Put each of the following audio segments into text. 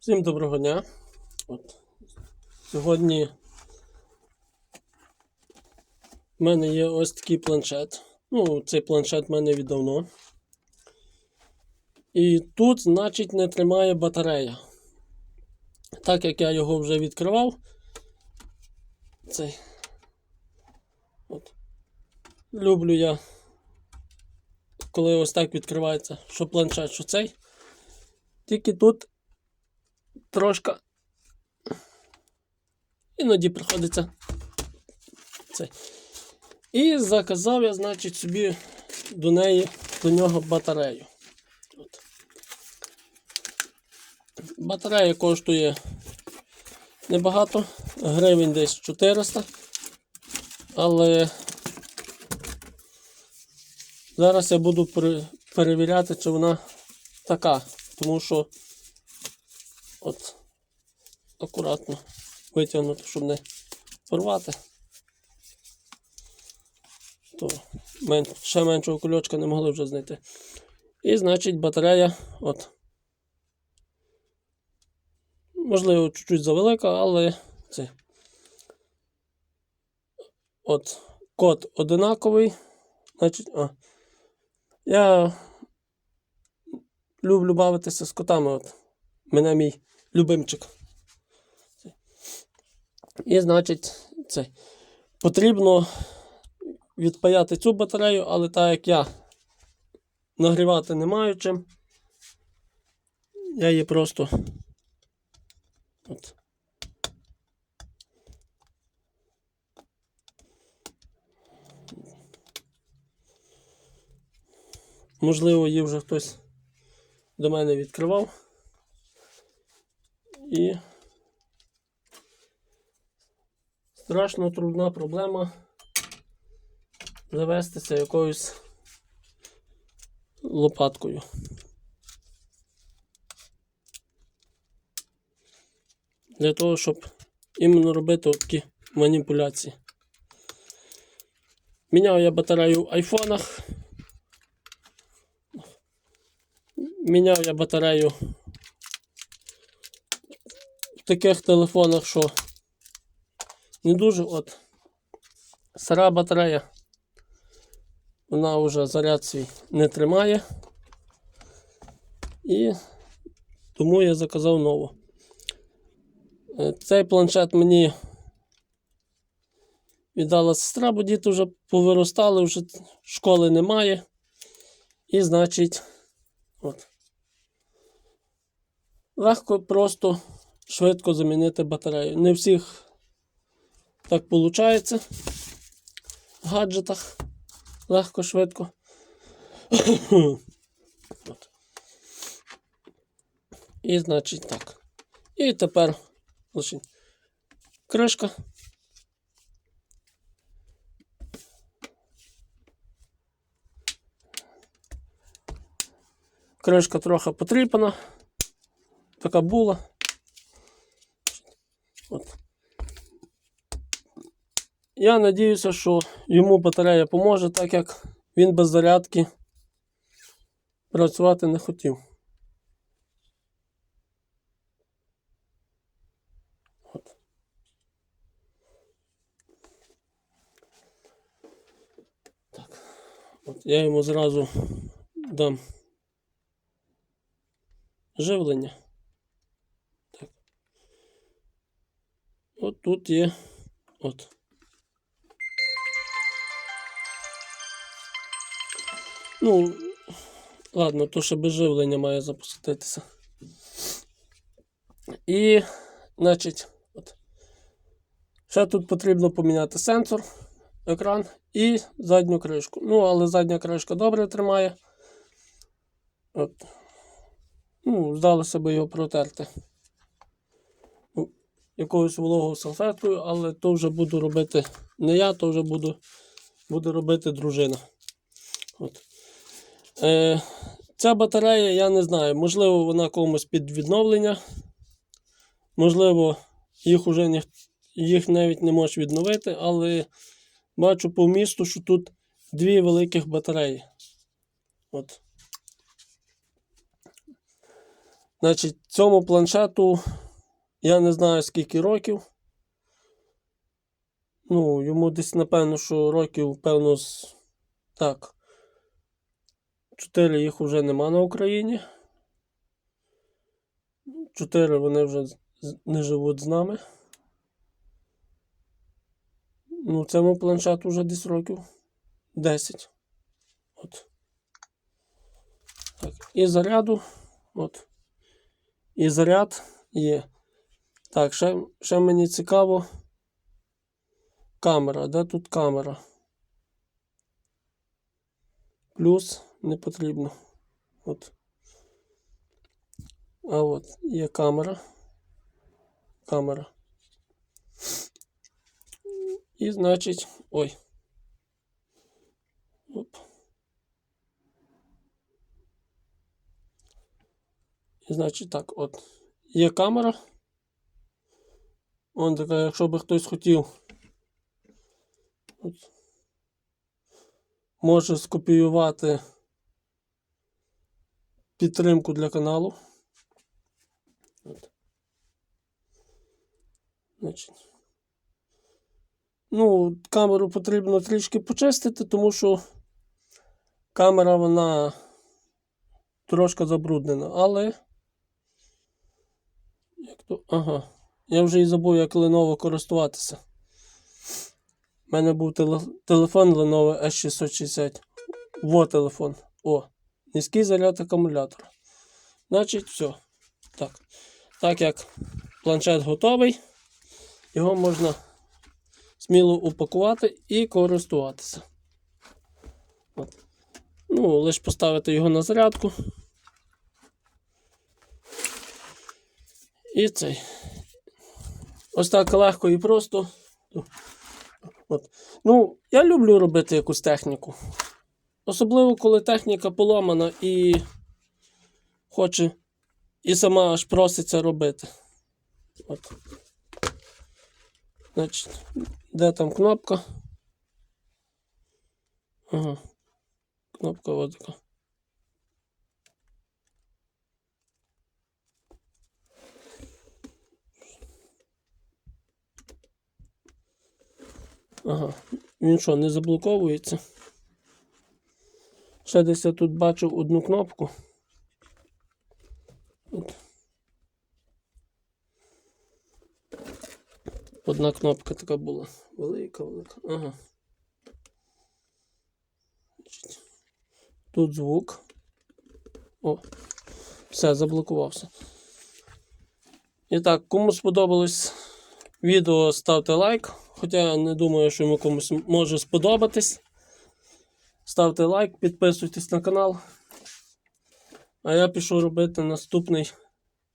Всім доброго дня. От. Сьогодні в мене є ось такий планшет. Ну, цей планшет в мене віддавно. І тут, значить, не тримає батарея. Так як я його вже відкривав. Цей. От. Люблю я, коли ось так відкривається, що планшет, що цей. Тільки тут трошки. Іноді приходиться цей. І заказав я, значить, собі до неї, до нього батарею. От. Батарея коштує небагато, гривень десь 400. Але зараз я буду перевіряти, чи вона така. Тому що от акуратно витягнути, щоб не порвати. То ще меншого кульочка не могли вже знайти. І значить батарея, от. Можливо, чуть-чуть завелика, але це. От код одинаковий. Значить, а. Я люблю бавитися з котами. От. Мене мій любимчик. І, значить, це. Потрібно відпаяти цю батарею, але так як я нагрівати не маю чим, я її просто. От. Можливо, її вже хтось до мене відкривав. І страшно трудна проблема завестися якоюсь лопаткою. Для того, щоб іменно робити такі маніпуляції. Міняв я батарею в айфонах. Міняв я батарею таких телефонах, що не дуже от стара батарея. Вона вже заряд свій не тримає. І тому я заказав нову. Е, Цей планшет мені віддала сестра, бо діти вже повиростали, вже школи немає. І значить, от. Легко просто швидко замінити батарею. Не всіх так виходить в гаджетах. Легко, швидко. От. І значить так. І тепер лише кришка. Кришка трохи потріпана. Така була. От. Я надіюся, що йому батарея поможе, так як він без зарядки працювати не хотів. От. Так. От я йому зразу дам живлення. Так. От тут є. От. Ну, ладно, то ще без живлення має запуститися. І, значить, от. Ще тут потрібно поміняти сенсор, екран і задню кришку. Ну, але задня кришка добре тримає. От. Ну, здалося би його протерти. Ну, якоюсь вологою салфеткою, але то вже буду робити не я, то вже буду, буду робити дружина. От. Е, ця батарея, я не знаю, можливо, вона комусь під відновлення. Можливо, їх уже ні, їх навіть не можуть відновити, але бачу по місту, що тут дві великих батареї. От. Значить, цьому планшету я не знаю скільки років. Ну, йому десь, напевно, що років, певно, так. Чотири їх вже нема на Україні. Чотири вони вже не живуть з нами. Ну, цьому планшету вже десь років 10. От. Так. І заряду. От. І заряд є. Так, ще, ще мені цікаво. Камера. Де тут камера? Плюс не потрібно. От. А от є камера. Камера. І значить. Ой. Оп. І значить так, от. Є камера. Он така, якщо би хтось хотів. От. Може скопіювати підтримку для каналу. От. Ну, камеру потрібно трішки почистити, тому що камера вона трошки забруднена, але. Як то. Ага. Я вже і забув, як Lenovo користуватися. У мене був телефон Lenovo S660. Во телефон. О. Низький заряд акумулятора. Значить, все. Так. Так як планшет готовий, його можна сміло упакувати і користуватися. От. Ну, лише поставити його на зарядку. І цей. Ось так легко і просто. От. Ну, я люблю робити якусь техніку. Особливо, коли техніка поламана і хоче і сама аж проситься робити. От. Значить, де там кнопка? Ага. Кнопка ось така. Ага. Він що, не заблоковується? Ще десь я тут бачу одну кнопку. От. Одна кнопка така була. Велика, велика. Ага. Тут звук. О, все, заблокувався. І так, кому сподобалось відео, ставте лайк. Хоча я не думаю, що йому комусь може сподобатись. Ставте лайк, підписуйтесь на канал. А я пішов робити наступний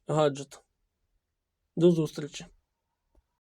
гаджет. До зустрічі!